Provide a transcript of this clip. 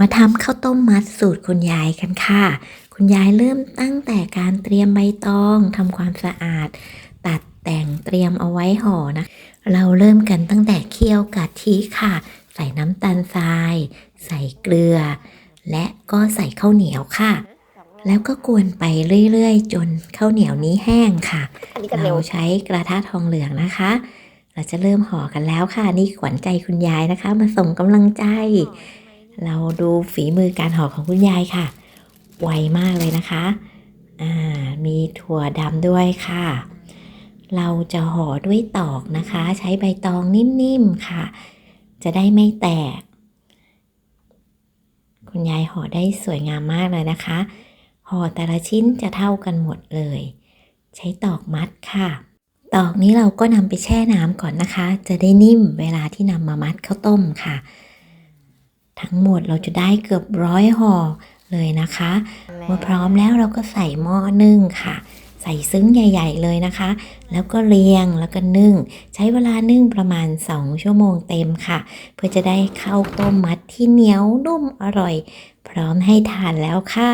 มาทำข้าวต้มมัดสูตรคุณยายกันค่ะ คุณยายเริ่มตั้งแต่การเตรียมใบตองทำความสะอาด ตัดแต่งเตรียมเอาไว้ห่อนะ เราเริ่มกันตั้งแต่เคี่ยวกะทิค่ะ ใส่น้ำตาลทราย ใส่เกลือ และก็ใส่ข้าวเหนียวค่ะ แล้วก็กวนไปเรื่อยๆ จนข้าวเหนียวนี้แห้งค่ะนนเราใช้กระทะทองเหลืองนะคะเราจะเริ่มห่อกันแล้วค่ะ นี่ขวัญใจคุณยายนะคะ มาส่งกำลังใจ เราดูฝีมือการห่อของคุณยายค่ะ ไวมากเลยนะคะอ่ามีถั่วดำด้วยค่ะ เราจะห่อด้วยตอกนะคะ ใช้ใบตองนิ่มๆค่ะ จะได้ไม่แตก คุณยายห่อได้สวยงามมากเลยนะคะ ห่อแต่ละชิ้นจะเท่ากันหมดเลย ใช้ตอกมัดค่ะ ตอกนี้เราก็นำไปแช่น้ำก่อนนะคะ จะได้นิ่มเวลาที่นำมามัดข้าวต้มค่ะ ทั้งหมดเราจะได้เกือบร้อยห่อเลยนะคะเมื่อพร้อมแล้วเราก็ใส่หม้อนึ่งค่ะ ใส่ซึ้งใหญ่ ๆ เลยนะคะ แล้วก็เรียงแล้วก็นึ่ง ใช้เวลานึ่งประมาณ 2 ชั่วโมงเต็มค่ะ เพื่อจะได้ข้าวต้มมัดที่เหนียวนุ่มอร่อย พร้อมให้ทานแล้วค่ะ